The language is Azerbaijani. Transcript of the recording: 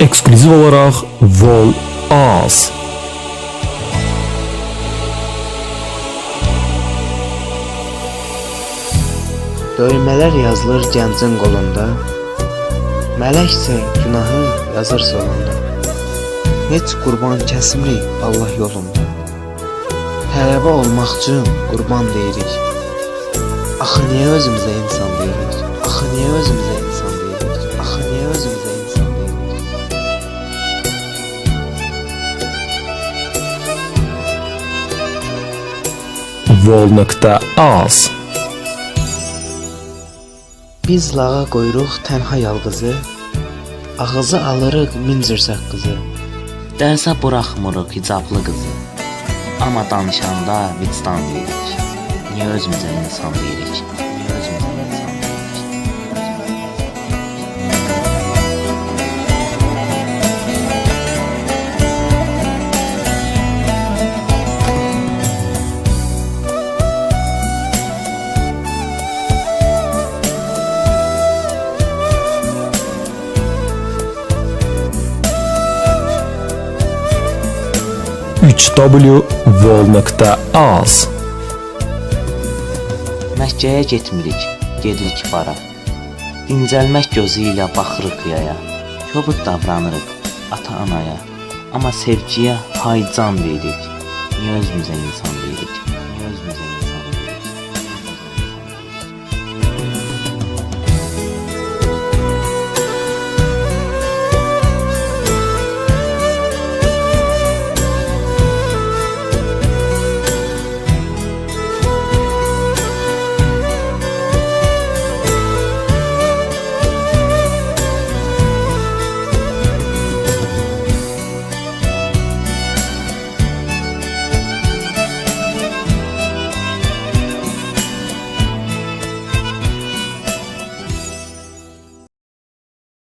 Eksklüziv olaraq Vol Az. Döymələr yazılır gəncin qolunda. Mələksə günahı yazır solunda. Heç qurban kəsmirik Allah yolunda. Tələbə olmaq üçün qurban deyirik. Axı niyə özümüzə insan deyirik? Axı niyə özümüzə insan deyirik? Axı niyə özümüzə insan deyirik? Vol.az. Biz lağa qoyuruq tənha yalqızı. Ağızı alırıq min cür saqqızı. Dərsə buraxmırıq hicablı qızı. Amma danışanda vicdan deyirik. Niyə özümüzə insan deyirik? 3w.az Məkkəyə getmirik, gedirik bara. İncəlmək gözü ilə baxırıq yaya. Kobud davranırıq ata-anaya. Amma sevgiyə haycan deyirik. Niyə özümüzə insan deyirik?